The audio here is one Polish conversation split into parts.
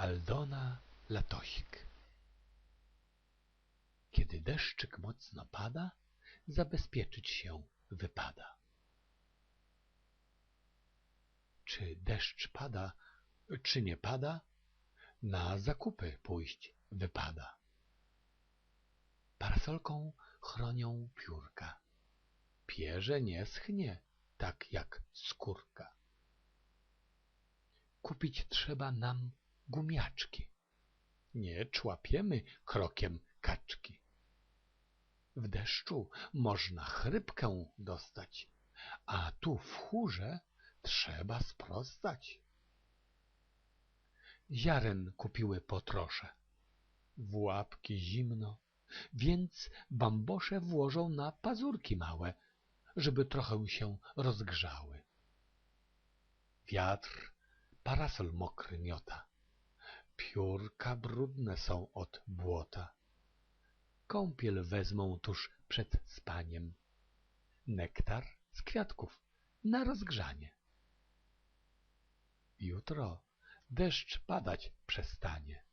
Aldona Latosik Kiedy deszczyk mocno pada, zabezpieczyć się wypada. Czy deszcz pada, czy nie pada, na zakupy pójść wypada. Parasolką chronią piórka. Pierze nie schnie, tak jak skórka. Kupić trzeba nam gumiaczki. Nie człapiemy krokiem kaczki. W deszczu można chrypkę dostać, a tu w chórze trzeba sprostać. Ziaren kupiły potrosze. W łapki zimno, więc bambosze włożą na pazurki małe, żeby trochę się rozgrzały. Wiatr parasol mokry miota. Piórka brudne są od błota. Kąpiel wezmą tuż przed spaniem. Nektar z kwiatków na rozgrzanie. Jutro deszcz padać przestanie.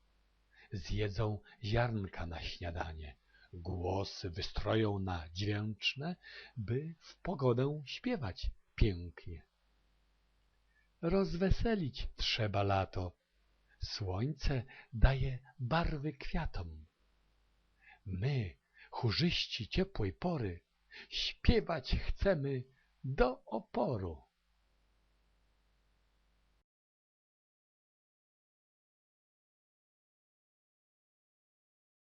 Zjedzą ziarnka na śniadanie. Głosy wystroją na dźwięczne, by w pogodę śpiewać pięknie. Rozweselić trzeba lato. Słońce daje barwy kwiatom. My, chórzyści ciepłej pory, śpiewać chcemy do oporu.